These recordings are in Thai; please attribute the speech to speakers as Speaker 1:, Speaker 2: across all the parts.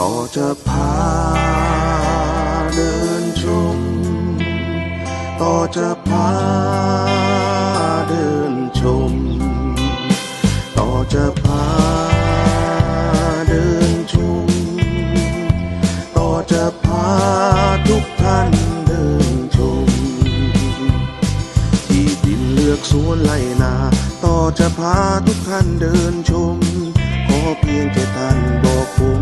Speaker 1: ต่อจะพาเดินชม ต่อจะพาเดินชม ต่อจะพาเดินชม ต่อจะพาทุกท่านเดินชม ที่ดินเลือกสวนไล่นา ต่อจะพาทุกท่านเดินชม ขอเพียงแค่ท่านบอกผม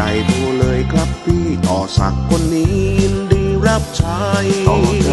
Speaker 1: ใจโทเลยครับพี่ต่อสักคนนี้ยินดีรับใช้ต่อจ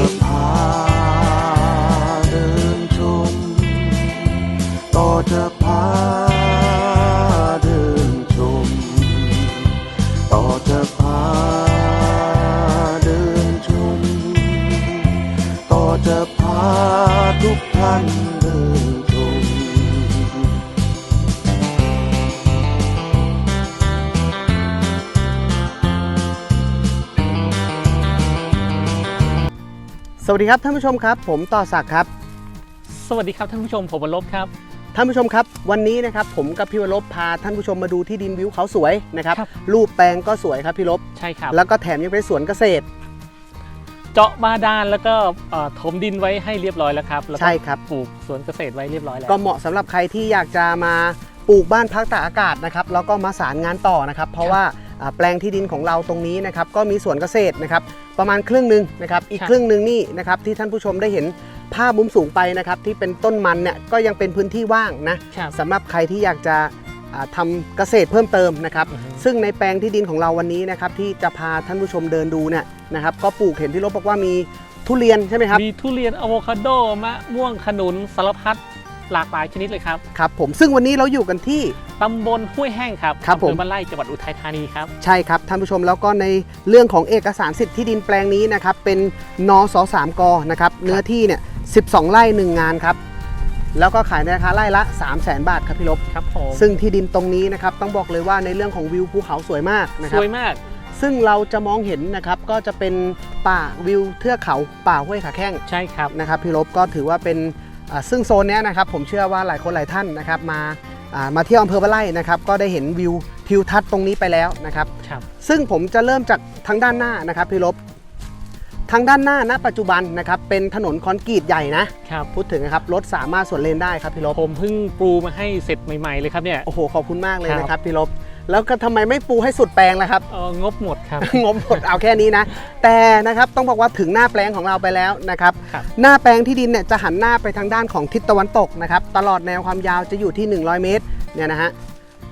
Speaker 2: สวัสดีครับท่านผู้ชมครับ ผมต่อศักดิ์ครับ
Speaker 3: สวัสดีครับท่านผู้ชมผมวรลบครับ
Speaker 2: ท่านผู้ชมครับ วันนี้นะครับผมกับพี่วรบพาท่านผู้ชมมาดูที่ดินวิวเขาสวยนะครับ
Speaker 3: ครับ
Speaker 2: รูปแปลงก็สวยครับพี่ลบ
Speaker 3: ใช่ครับ
Speaker 2: แล้วก็แถมยังเป็นสวนเกษตร
Speaker 3: เจาะบาดาลแล้วก็เอ่อถมดินไว้ให้เรียบร้อยแล้วครับแล้วก็
Speaker 2: ใช่ครับ
Speaker 3: ปลูกสวนเกษตรไว้เรียบร้อยแล้ว
Speaker 2: ก็เหมาะสำหรับใครที่อยากจะมาปลูกบ้านพักตากอากาศนะครับแล้วก็มาสารงานต่อนะครับ เพราะว่าอ่า แปลงที่ดินของเราตรงนี้นะครับก็มีสวนเกษตรนะครับประมาณครึ่งหนึ่งนะครับอีกครึ่งหนึ่งนี่นะครับที่ท่านผู้ชมได้เห็นภาพมุมสูงไปนะครับที่เป็นต้นมันเนี่ยก็ยังเป็นพื้นที่ว่างนะ
Speaker 3: ครับ
Speaker 2: สำหรับใครที่อยากจะอ่าทำเกษตรเพิ่มเติมนะครับ
Speaker 3: อือฮึ
Speaker 2: ซึ่งในแปลงที่ดินของเราวันนี้นะครับที่จะพาท่านผู้ชมเดินดูเนี่ยนะครับก็ปลูกเห็นพี่ลบบอกว่ามีทุเรียนใช่ไหมครับ
Speaker 3: มีทุเรียนอะโวคาโดมะม่วงขนุนสารพัด หลากหลายชนิดเลยครับ
Speaker 2: ครับผมซึ่งวันนี้เราอยู่กันที่
Speaker 3: ตำบลห้วยแห้งครับ
Speaker 2: ครับ
Speaker 3: อำเภ
Speaker 2: ผ
Speaker 3: อ
Speaker 2: ม
Speaker 3: บ้านไร่จังหวัดอุทัยธานีครับ
Speaker 2: ใช่ครับท่านผู้ชมแล้วก็ในเรื่องของเอกสารสิทธิ์ที่ดินแปลงนี้นะครับเป็นนสสามกนะครับเนื้อที่เนี่ย12 ไร่1งานครับแล้วก็ขายในราคาไร่ละ 3 0 0 0 0 0 บาทครับพี่ลบ
Speaker 3: ครับผม
Speaker 2: ซึ่งที่ดินตรงนี้นะครับต้องบอกเลยว่าในเรื่องของวิวภูเขาสวยมากนะค
Speaker 3: ส
Speaker 2: รับ
Speaker 3: วยมาก
Speaker 2: ซึ่งเราจะมองเห็นนะครับก็จะเป็นป่าวิวเทือกเขาป่าห้วยขาแข้ง
Speaker 3: ใช่ครับ
Speaker 2: นะครับพี่ลบก็ถือว่าเป็นอ่า ซึ่งโซนเนี้ยนะครับผมเชื่อว่าหลายคนหลายท่านนะครับมาอ่ามาเที่ยวอำเภอบ้านไร่นะครับก็ได้เห็นวิวทิวทัศน์ตรงนี้ไปแล้วนะครับ
Speaker 3: ครับ
Speaker 2: ซึ่งผมจะเริ่มจากทางด้านหน้านะครับพี่ลบทางด้านหน้าณปัจจุบันนะครับเป็นถนนคอนกรีตใหญ่นะครับพูดถึงนะครับรถสามารถสวนเลนได้ครับพี่ลบ
Speaker 3: ผมเพิ่งปลูมาให้เสร็จใหม่ๆเลยครับเนี่ย
Speaker 2: โอ้โหขอบคุณมากเลย
Speaker 3: ครับ
Speaker 2: นะครับพี่ลบ แล้วก็ทำไมไม่ปูให้สุดแปลงล่ะครับ
Speaker 3: เอ่องบหมดครับ
Speaker 2: งบหมดเอาแค่นี้นะ แต่นะครับต้องบอกว่าถึงหน้าแปลงของเราไปแล้วนะครับ
Speaker 3: ครับ
Speaker 2: หน้าแปลงที่ดินเนี่ยจะหันหน้าไปทางด้านของทิศตะวันตกนะครับ ตลอดแนวความยาวจะอยู่ที่ 100 เมตรเนี่ยนะฮะ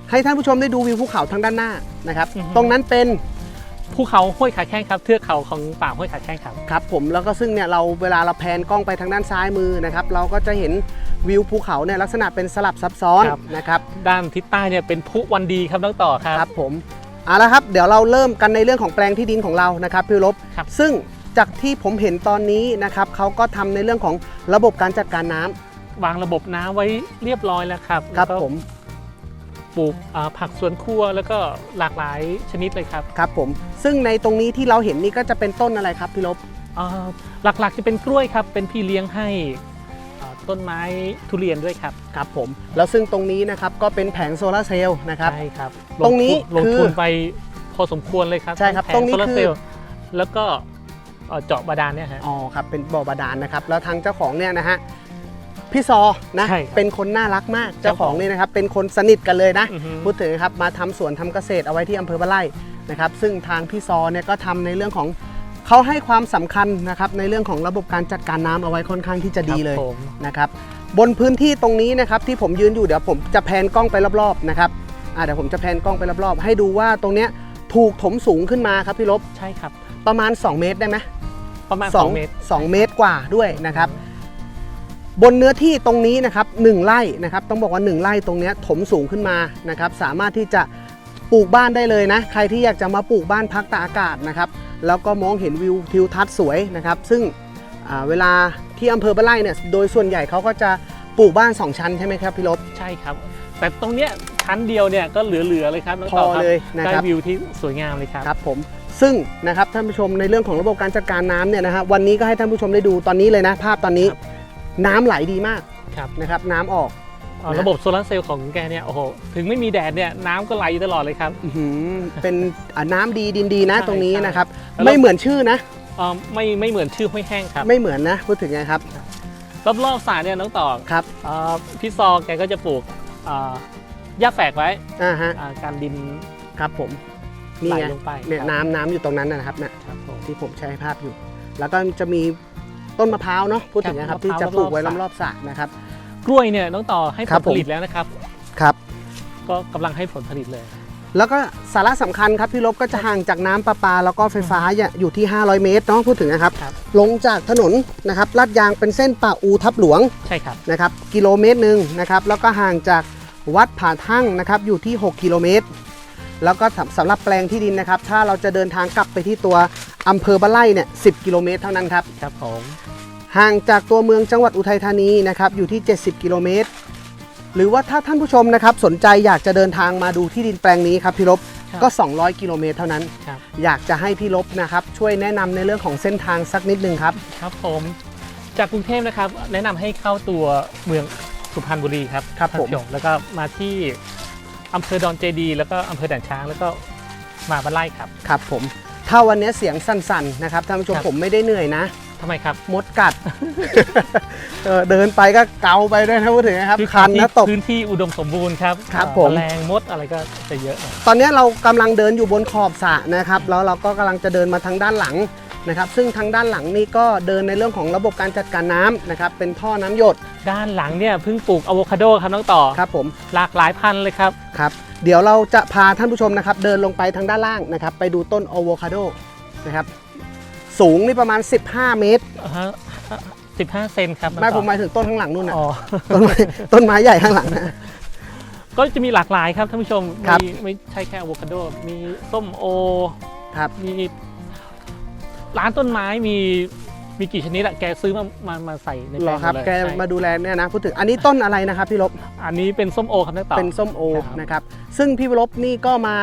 Speaker 2: ให้ท่านผู้ชมได้ดูวิวภูเขาทางด้านหน้านะครับ
Speaker 3: อือฮึ
Speaker 2: ตรงนั้นเป็น
Speaker 3: ภูเขาห้วยขาแข้งครับเทือกเขาของป่าห้วยขาแข้งครับ
Speaker 2: ครับผมแล้วก็ซึ่งเนี่ยเราเวลาเราแพนกล้องไปทางด้านซ้ายมือนะครับเราก็จะเห็นวิวภูเขาเนี่ยลักษณะเป็นสลับซับซ้อน
Speaker 3: ครับ
Speaker 2: นะครับ
Speaker 3: ด้านทิศใต้เนี่ยเป็นพุวันดีครับน้องต่อครับ
Speaker 2: ครับผมเอาละครับเดี๋ยวเราเริ่มกันในเรื่องของแปลงที่ดินของเรานะครับพี่ลบ
Speaker 3: ครับ
Speaker 2: ซึ่งจากที่ผมเห็นตอนนี้นะครับเขาก็ทำในเรื่องของระบบการจัดการน้ำ
Speaker 3: วางระบบน้ำไว้เรียบร้อยแล้วครับ
Speaker 2: ครับ
Speaker 3: แล้วก็
Speaker 2: ผม
Speaker 3: ปลูกอ่าผักสวนครัวแล้วก็หลากหลายชนิดเลยครับ
Speaker 2: ครับผมซึ่งในตรงนี้ที่เราเห็นนี่ก็จะเป็นต้นอะไรครับพี่ลบ
Speaker 3: อ่าหลักๆจะเป็นกล้วยครับ เป็นพี่เลี้ยงให้อ่าต้นไม้ทุเรียนด้วยครับ
Speaker 2: ครับผมแล้วซึ่งตรงนี้นะครับก็เป็นแผงโซลาร์เซลล์นะครับ
Speaker 3: ใช่ครับ
Speaker 2: ตรงนี้
Speaker 3: ลงทุลง
Speaker 2: คือ
Speaker 3: ทุนไปพอสมควรเลยครับ
Speaker 2: ใช่ครับ
Speaker 3: ทั้แผ
Speaker 2: ตรงนี้
Speaker 3: โซลา
Speaker 2: คือ
Speaker 3: เซลล์แล้วก็เอ่อเจาะบาดาลเนี่ยฮะ
Speaker 2: อ๋อครับเป็นบ่อบาดาลนะครับแล้วทางเจ้าของเนี่ยนะฮะ พี่ซอนะ
Speaker 3: ใช่ครับ
Speaker 2: เป็นคนน่ารักมากเจ้า
Speaker 3: เจ้า
Speaker 2: ข
Speaker 3: ข
Speaker 2: อ
Speaker 3: องง
Speaker 2: นี่นะครับเป็นคนสนิทกันเลยนะ
Speaker 3: อือฮึ
Speaker 2: พูดถึงนะครับมาทำสวนทำเกษตรเอาไว้ที่อำเภอบ้านไร่นะครับซึ่งทางพี่ซอเนี่ยก็ทำในเรื่องของเขาให้ความสำคัญนะครับในเรื่องของระบบการจัดการน้ำเอาไว้ค่อนข้างที่จะดีเลย
Speaker 3: ครับผม
Speaker 2: นะครับบนพื้นที่ตรงนี้นะครับที่ผมยืนอยู่เดี๋ยวผมจะแพนกล้องไปรอบๆนะครับอ่าเดี๋ยวผมจะแพนกล้องไปรอบๆ ให้ดูว่าตรงเนี้ยถูกถมสูงขึ้นมาครับพี่ลบ
Speaker 3: ใช่ครับ
Speaker 2: ประมาณ 2 เมตรได้ไหม
Speaker 3: ประมาณ
Speaker 2: สอง
Speaker 3: 2เมตร
Speaker 2: สองเมตรกว่าด้วยนะครับ บนเนื้อที่ตรงนี้นะครับหนึ่งไร่นะครับ ต้องบอกว่า 1 ไร่ตรงเนี้ยถมสูงขึ้นมานะครับ สามารถที่จะปปลูกบ้านได้เลยนะ ใครที่อยากจะมาปลูกบ้านพักตากอากาศนะครับ แล้วก็มองเห็นวิวทิวทัศน์สวยนะครับ ซึ่งอ่าเวลาที่อำเภอบ้านไร่เนี่ย โดยส่วนใหญ่เขาก็จะปลูกบ้าน 2 ชั้นใช่ไหมครับพี่ลบ
Speaker 3: ใช่ครับ แต่ตรงเนี้ยชั้นเดียวเนี่ยก็เหลือๆเลยครับน้อง
Speaker 2: พอ
Speaker 3: ต่อครับ
Speaker 2: เลยนะ
Speaker 3: ได้
Speaker 2: ครับ
Speaker 3: วิวที่สวยงามเลยครับ
Speaker 2: ครับผมซึ่งนะครับท่านผู้ชมในเรื่องของระบบการจัดการน้ำเนี่ยนะฮะวันนี้ก็ให้ท่านผู้ชมได้ดูตอนนี้เลยนะภาพตอนนี้
Speaker 3: ครับ
Speaker 2: น้ำไหลดีมาก
Speaker 3: ครับ
Speaker 2: นะครับ น้ำออก
Speaker 3: อ๋อ
Speaker 2: นะ
Speaker 3: ระบบโซลาร์เซลล์ของแกเนี่ยโอ้โหถึงไม่มีแดดเนี่ยน้ำก็ไหลตลอดเลยครับ
Speaker 2: อื้อหือเป็นอ่าน้ำดีดินดีนะ
Speaker 3: ใช่
Speaker 2: ตรงนี้
Speaker 3: ใช่
Speaker 2: นะครับ
Speaker 3: แล้ว
Speaker 2: ไม่เหมือนชื่อนะ
Speaker 3: อ๋อไม่ไม่เหมือนชื่อห้วยแห้งครับ
Speaker 2: ไม่เหมือนนะพูดถึงไงครับ
Speaker 3: รอบๆสระเนี่ยน้องต่อ
Speaker 2: ครับ
Speaker 3: เอ่อพี่ซอแกก็จะปลูกเอ่อหญ้าแฝกไว้
Speaker 2: อ่าฮะ
Speaker 3: อ่าการดิน
Speaker 2: ครับผม นี่
Speaker 3: ไหล
Speaker 2: ไง
Speaker 3: ลงไป
Speaker 2: เนี่ย
Speaker 3: ครับ
Speaker 2: น้ำน้ำอยู่ตรงนั้นนะครับนะ
Speaker 3: ครับผม
Speaker 2: ที่ผมใช้ภาพอยู่ แล้วก็จะมี ต้นมะพร้าวเนาะพูดถึงนะครับ
Speaker 3: ครับ
Speaker 2: ที่จะปลูกไว้
Speaker 3: มะพร้าว
Speaker 2: รอบๆสระนะครับ
Speaker 3: กล้วยเนี่ยน้องต่อให้ผ
Speaker 2: ครั
Speaker 3: ล
Speaker 2: บผม
Speaker 3: ผลิตแล้วนะครับ
Speaker 2: ครับ
Speaker 3: ก็กำลังให้ผลผลิตเลย
Speaker 2: แล้วก็สาระสำคัญครับพี่ลบก็จะห่างจากน้ำประปา แล้วก็ไฟฟ้าเนี่ยอยู่ที่ 500 เมตรเนาะพูดถึงนะครับ
Speaker 3: ครับ
Speaker 2: ลงจากถนนนะครับลาดยางเป็นเส้นป่าอูทับหลวง
Speaker 3: ใช่ครับ
Speaker 2: นะครับ กิโลเมตรหนึ่งนะครับแล้วก็ห่างจากวัดผาทั่งนะครับอยู่ที่ 6 กิโลเมตร แล้วก็สำสำหรับแปลงที่ดินนะครับ ถ้าเราจะเดินทางกลับไปที่ตัวอำเภอบ้านไร่เนี่ย10กิโลเมตรเท่านั้นครับ
Speaker 3: ครับผม
Speaker 2: ห่างจากตัวเมืองจังหวัดอุทัยธานีนะครับอยู่ที่ 70 กิโลเมตร หรือว่าถ้าท่านผู้ชมนะครับสนใจอยากจะเดินทางมาดูที่ดินแปลงนี้ครับพี่ลบ
Speaker 3: ครับ
Speaker 2: ก็ 200 กิโลเมตรเท่านั้น
Speaker 3: ครับ
Speaker 2: อยากจะให้พี่ลบนะครับช่วยแนะนำในเรื่องของเส้นทางสักนิดนึงครับ
Speaker 3: ครับผมจากกรุงเทพนะครับแนะนำให้เข้าตัวเมืองสุพรรณบุรีครับ
Speaker 2: ครับผม
Speaker 3: ท่านผู้ชแล้วก็มาที่ อำเภอดอนเจดีแล้วก็อำเภอด่านช้างแล้วก็มาบ้านไร่ครับ
Speaker 2: ครับผม ถ้าวันนี้เสียงสั่นๆนะครับท่านผู้ชม
Speaker 3: ครับ
Speaker 2: ผมไม่ได้เหนื่อยนะ
Speaker 3: ทำไมครับ
Speaker 2: มดกัด เออเดินไปก็เกาไปด้วยนะพูดถึงนะครับ
Speaker 3: คือ
Speaker 2: คันนะตบ
Speaker 3: พื้นที่อุดมสมบูรณ์ครับ
Speaker 2: ครับ
Speaker 3: เอ่อ
Speaker 2: ผม
Speaker 3: แมลงมดอะไรก็จะเยอะหน่อย
Speaker 2: ตอนนี้เรากำลังเดินอยู่บนขอบสระนะครับ แล้วเราก็กำลังจะเดินมาทางด้านหลังนะครับ ซึ่งทางด้านหลังนี่ก็เดินในเรื่องของระบบการจัดการน้ำนะครับ เป็นท่อน้ำหยด
Speaker 3: ด้านหลังเนี่ยเพิ่งปลูกอะโวคาโดครับน้องต่อ
Speaker 2: ครับผม
Speaker 3: หลากหลายพันธุ์เลยครับ
Speaker 2: ครับ เดี๋ยวเราจะพาท่านผู้ชมนะครับ เดินลงไปทางด้านล่างนะครับ ไปดูต้นอะโวคาโดนะครับ สูงนี่ประมาณ 15 เมตร
Speaker 3: สิบห้าเซนครับน้อง
Speaker 2: ไม่
Speaker 3: ต่อ
Speaker 2: ผมหมายถึงต้นข้างหลังนู่นนะ
Speaker 3: อ๋อ
Speaker 2: ต้นไม้ต้นไม้ใหญ่ข้างหลังนะ
Speaker 3: ก็จะมีหลากหลายครับท่านผู้ชม
Speaker 2: ครับ
Speaker 3: มีไม่ใช่แค่อะโวคาโด มีส้มโอ
Speaker 2: ครับ
Speaker 3: มีร้านต้นไม้มี มีกี่ชนิดอะแกซื้อมามามาใส่ใน
Speaker 2: เห
Speaker 3: แป
Speaker 2: ร
Speaker 3: ล
Speaker 2: องครับ
Speaker 3: หดเลย
Speaker 2: แก
Speaker 3: ใช่
Speaker 2: มาดูแลเนี่ยนะพูดถึงอันนี้ต้นอะไรนะครับพี่ลบ
Speaker 3: อันนี้เป็นส้มโอครับนักต่อ
Speaker 2: เป็นส้มโอ
Speaker 3: ครับ
Speaker 2: นะครับซึ่งพี่ลบนี่ก็มา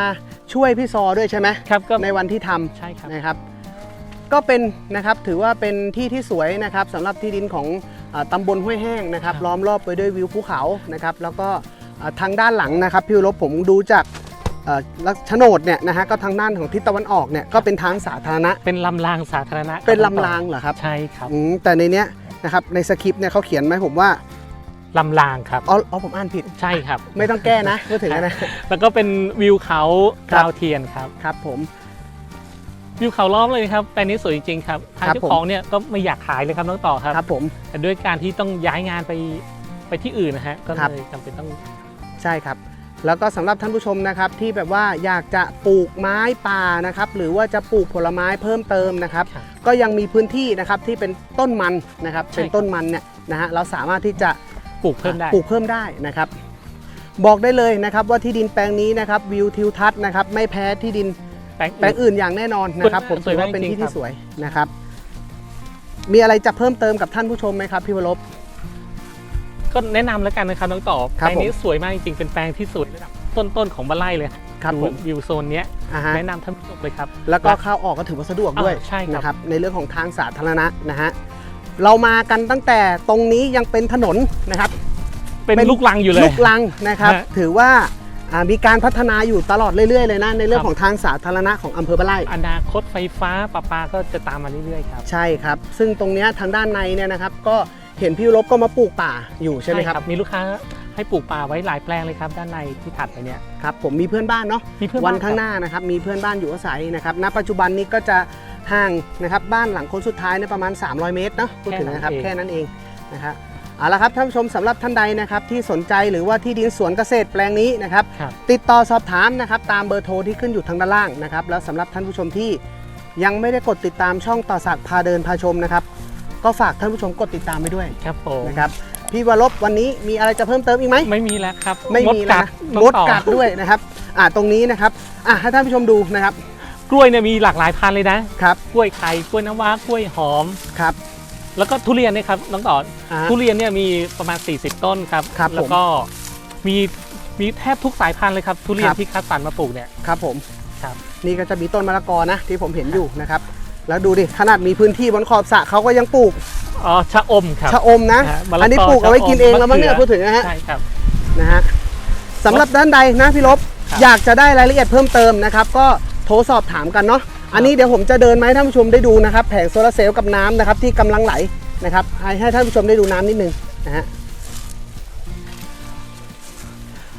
Speaker 2: ช่วยพี่ซอด้วยใช่ไหม
Speaker 3: ครับก็
Speaker 2: ในวันที่ทำ
Speaker 3: ใช่ครับ
Speaker 2: นะครับก็เป็นนะครับถือว่าเป็นที่ที่สวยนะครับสำหรับที่ดินของอาตำบลห้วยแห้งนะครับ
Speaker 3: ครับ
Speaker 2: ล้อมรอบไปด้วยวิวภูเขานะครับแล้วก็อ่าทางด้านหลังนะครับพี่ลบผมดูจากเอ่อลักษณ โฉนดเนี่ยนะฮะก็ทางด้านของทิศตะวันออกเนี่ยก็เป็นทางสาธารณะ
Speaker 3: เป็นลำรางสาธารณะครับ
Speaker 2: เป็น
Speaker 3: น้อต่อ
Speaker 2: ลำรางเหรอครับ
Speaker 3: ใช่ครับ
Speaker 2: อืมแต่ในเนี้ยนะครับในสคริปต์เนี่ยเขาเขียนไหมผมว่า
Speaker 3: ลำรางครับ
Speaker 2: อ๋ออ๋อผมอ่านผิด
Speaker 3: ใช่ครับ
Speaker 2: ไม่ต้องแก้นะพูดถึงนะ
Speaker 3: แล้วก็เป็นวิวเขา
Speaker 2: ครับ
Speaker 3: ดาวเทียนครับ
Speaker 2: ครับผม
Speaker 3: วิวเขาล้อมเลยครับแปลงนี้สวยจริงๆครับทาง
Speaker 2: ครับ
Speaker 3: เจ้า
Speaker 2: ผม
Speaker 3: ของเนี่ยก็ไม่อยากขายเลยครับน้องต่อครับ
Speaker 2: ครับผม
Speaker 3: แต่ด้วยการที่ต้องย้ายงานไปไปที่อื่นนะฮะก็
Speaker 2: ครับ
Speaker 3: เลยจำเป็นต้อง
Speaker 2: ใช่ครับ แล้วก็สำหรับท่านผู้ชมนะครับที่แบบว่าอยากจะปลูกไม้ป่านะครับหรือว่าจะปลูกผลไม้เพิ่มเติมนะครับ
Speaker 3: ครับ
Speaker 2: ก็ยังมีพื้นที่นะครับที่เป็นต้นมันนะครับ
Speaker 3: ใช่
Speaker 2: เป็นต้นมันเนี่ยนะฮะเราสามารถที่จะ
Speaker 3: ปลูกเพิ่มได้
Speaker 2: ปลูกเพิ่มได้นะครับ บอกได้เลยนะครับว่าที่ดินแปลงนี้นะครับวิวทิวทัศน์นะครับไม่แพ้ที่ดิน
Speaker 3: แปลง
Speaker 2: แปลง
Speaker 3: อื่น
Speaker 2: อื่นอย่างแน่นอนนะครับ
Speaker 3: ส
Speaker 2: ผ
Speaker 3: วย
Speaker 2: มถือว่า
Speaker 3: สวยมาก
Speaker 2: เป็นที่
Speaker 3: จริงๆ
Speaker 2: ที่
Speaker 3: ครับ
Speaker 2: สวยนะครับ มีอะไรจะเพิ่มเติมกับท่านผู้ชมไหมครับพี่วรบ
Speaker 3: ก็แนะนำแล้วกันนะครับน้องต่อ
Speaker 2: ครับ
Speaker 3: แปลงนี้
Speaker 2: ผม
Speaker 3: สวยมากจริงๆเป็นแปลงที่สุดระดับต้นๆของบ้านไร่เลย
Speaker 2: ครับผม
Speaker 3: วิวโซนเนี้ย
Speaker 2: อ่าฮะ
Speaker 3: แนะนำท่านผู้ชมเลยครับ
Speaker 2: แล้วก็เข้าออกก็ถือว่าสะดวกด้วย
Speaker 3: อ่าใช่ครับ
Speaker 2: นะครับในเรื่องของทางสาธารณะนะฮะเรามากันตั้งแต่ตรงนี้ยังเป็นถนนนะครับ
Speaker 3: เป็น
Speaker 2: เป็น
Speaker 3: ลูกลังอยู่เลย
Speaker 2: ลูกลังนะครับ
Speaker 3: ฮะ
Speaker 2: ถือว่าอ่ามีการพัฒนาอยู่ตลอดเรื่อยๆเลยนะในเรื่อ
Speaker 3: ค
Speaker 2: ง
Speaker 3: รับ
Speaker 2: ของทางสาธารณะของอำเภอบ้านไร่
Speaker 3: อนาคตไฟฟ้าประปาก็จะตามมาเรื่อยๆครับ
Speaker 2: ใช่ครับ ซึ่งตรงเนี้ยทางด้านในเนี่ยนะครับก็ เห็นพี่ลบก็มาปลูกป่าอยู่ใช่ไหมครับ
Speaker 3: มีลูกค้าให้ปลูกป่าไว้หลายแปลงเลยครับด้านในที่ถัดไปเนี่ย
Speaker 2: ครับผมมีเพื่อนบ้านเนาะ
Speaker 3: มีเพื่อน
Speaker 2: วัน
Speaker 3: บ้
Speaker 2: ข้างห
Speaker 3: ครับ
Speaker 2: น้านะครับมีเพื่อนบ้านอยู่อาศัยนะครับณปัจจุบันนี้ก็จะห่างนะครับบ้านหลังคนสุดท้ายเนี่ยประมาณ 300 เมตรเนาะพูดถึงนะครับแค่นั้นเองนะครับเอาละครับท่านผู้ชมสำหรับท่านใดนะครับที่สนใจหรือว่าที่ดินสวนเกษตรแปลงนี้นะครับ
Speaker 3: ครับ
Speaker 2: ติดต่อสอบถามนะครับตามเบอร์โทรที่ขึ้นอยู่ทางด้านล่างนะครับแล้วสำหรับท่านผู้ชมที่ยังไม่ได้กดติดตามช่องต่อสักดิ์พาเดินพาชมนะครับ ก็ฝากท่านผู้ชมกดติดตามไปด้วย
Speaker 3: ครับผม
Speaker 2: นะครับพี่วรบวันนี้มีอะไรจะเพิ่มเติมอีกไหม
Speaker 3: ไม่มีแล้วครับ
Speaker 2: ไม่มี
Speaker 3: ด
Speaker 2: แล้ว
Speaker 3: กัด
Speaker 2: นะ
Speaker 3: น้อง
Speaker 2: มด
Speaker 3: ต่อ
Speaker 2: กัดด้วยนะครับอ่าตรงนี้นะครับอะให้ท่านผู้ชมดูนะครับ
Speaker 3: กล้วยเนี่ยมีหลากหลายพันธุ์เลยนะครับกล้วยไข่กล้วยน้ำว้ากล้วยหอม
Speaker 2: ครับ
Speaker 3: แล้วก็ทุเรียนเนะครับน้องต่อ
Speaker 2: อ่า
Speaker 3: ทุเรียนเนี่ยมีประมาณ 40 ต้นครับ
Speaker 2: ครับผม
Speaker 3: แล้วก็มีมีแทบทุกสายพันธุ์เลยครับทุเรีย
Speaker 2: คนรับ
Speaker 3: ที่คัดสรรมาปลูกเนี่ย
Speaker 2: ครับผม
Speaker 3: ครับ
Speaker 2: นี่ก็จะมีต้นมะละกอนะที่ผมเห็นอยู่นะครับ แล้วดูดิขนาดมีพื้นที่บนขอบสระเขาก็ยังปลูก
Speaker 3: อ๋อชะอมครับ
Speaker 2: ชะอมนะ
Speaker 3: ฮะมะละกอ
Speaker 2: อันนี้ปลูกเอาไว้กินเองแล้วมั้งเนี่ย
Speaker 3: มะเขือ
Speaker 2: พูดถึงนะฮะ
Speaker 3: ใช่ครับ
Speaker 2: นะฮะสำหรับด้านใดนะพี่ลบ
Speaker 3: ครับ
Speaker 2: อยากจะได้รายละเอียดเพิ่มเติมนะครับ ก็โทรสอบถามกันเนาะอันนี้เดี๋ยวผมจะเดินมาให้ท่านผู้ชมได้ดูนะครับ แผงโซลาร์เซลล์กับน้ำนะครับ ที่กำลังไหลนะครับให้ให้ท่านผู้ชมได้ดูน้ำนิดนึงนะฮะ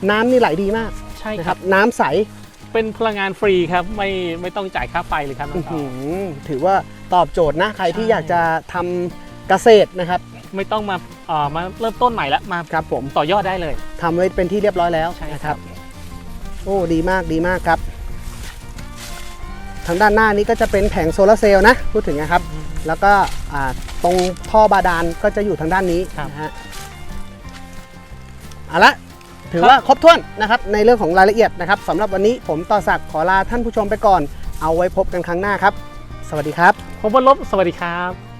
Speaker 2: น้ำนี่ไหลดีมาก
Speaker 3: ใช่
Speaker 2: นะ
Speaker 3: ค
Speaker 2: ค
Speaker 3: รั
Speaker 2: รับบน้ำใส
Speaker 3: เป็นพลังงานฟรีครับไม่ไม่ต้องจ่ายค่าไฟเลยครับน้
Speaker 2: อื้
Speaker 3: อ
Speaker 2: อง
Speaker 3: ต่
Speaker 2: หื
Speaker 3: อ
Speaker 2: อถือว่าตอบโจทย์นะ ใครที่
Speaker 3: ใช่
Speaker 2: อยากจะทำเกษตรนะครับ
Speaker 3: ไม่ต้องมาเอ่อมาเริ่มต้นใหม่ละมา
Speaker 2: ครับผม
Speaker 3: ต่อยอดได้เลย
Speaker 2: ทำไว้เป็นที่เรียบร้อยแล้ว
Speaker 3: ใช่
Speaker 2: นะค
Speaker 3: ครั
Speaker 2: รับบโอ้ดีมากดีมากครับ ทางด้านหน้านี้ก็จะเป็นแผงโซลาร์เซลล์นะพูดถึงนะครับ แล้วก็อ่าตรงท่อบาดาลก็จะอยู่ทางด้านนี้
Speaker 3: ครับ
Speaker 2: นะฮะเอาละ ถือว่าครบถ้วนนะครับในเรื่องของรายละเอียดนะครับสำหรับวันนี้ผมต่อศักดิ์ขอลาท่านผู้ชมไปก่อน เอาไว้พบกันครั้งหน้าครับ สวัสดีครับ
Speaker 3: ผมบรลบสวัสดีครับ